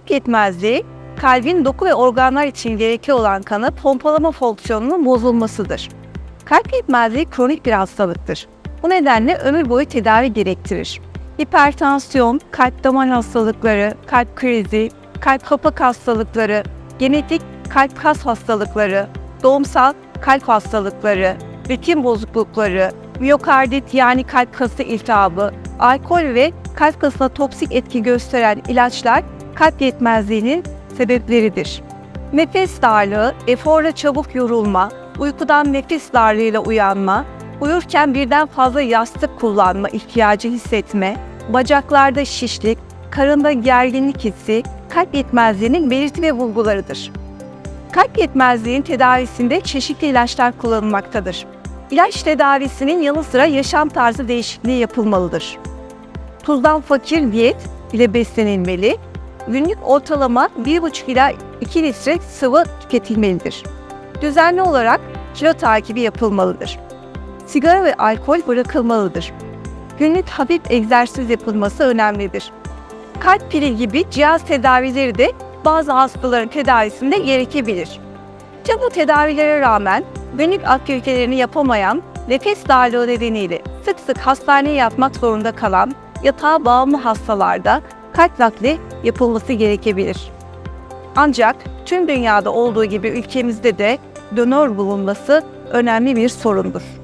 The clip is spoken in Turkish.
Kalp yetmezliği, kalbin doku ve organlar için gerekli olan kanı pompalama fonksiyonunun bozulmasıdır. Kalp yetmezliği kronik bir hastalıktır. Bu nedenle ömür boyu tedavi gerektirir. Hipertansiyon, kalp damar hastalıkları, kalp krizi, kalp kapak hastalıkları, genetik kalp kas hastalıkları, doğumsal kalp hastalıkları, ritim bozuklukları, miyokardit yani kalp kası iltihabı, alkol ve kalp kasına toksik etki gösteren ilaçlar kalp yetmezliğinin sebepleridir. Nefes darlığı, eforla çabuk yorulma, uykudan nefes darlığıyla uyanma, uyurken birden fazla yastık kullanma ihtiyacı hissetme, bacaklarda şişlik, karında gerginlik hissi, kalp yetmezliğinin belirti ve bulgularıdır. Kalp yetmezliğinin tedavisinde çeşitli ilaçlar kullanılmaktadır. İlaç tedavisinin yanı sıra yaşam tarzı değişikliği yapılmalıdır. Tuzdan fakir diyet ile beslenilmeli, günlük ortalama 1,5 ila 2 litre sıvı tüketilmelidir. Düzenli olarak kilo takibi yapılmalıdır. Sigara ve alkol bırakılmalıdır. Günlük hafif egzersiz yapılması önemlidir. Kalp pili gibi cihaz tedavileri de bazı hastaların tedavisinde gerekebilir. Tüm bu tedavilere rağmen günlük aktivitelerini yapamayan, nefes darlığı nedeniyle sık sık hastaneye yatmak zorunda kalan yatağa bağımlı hastalarda kalp nakli yapılması gerekebilir. Ancak tüm dünyada olduğu gibi ülkemizde de donör bulunması önemli bir sorundur.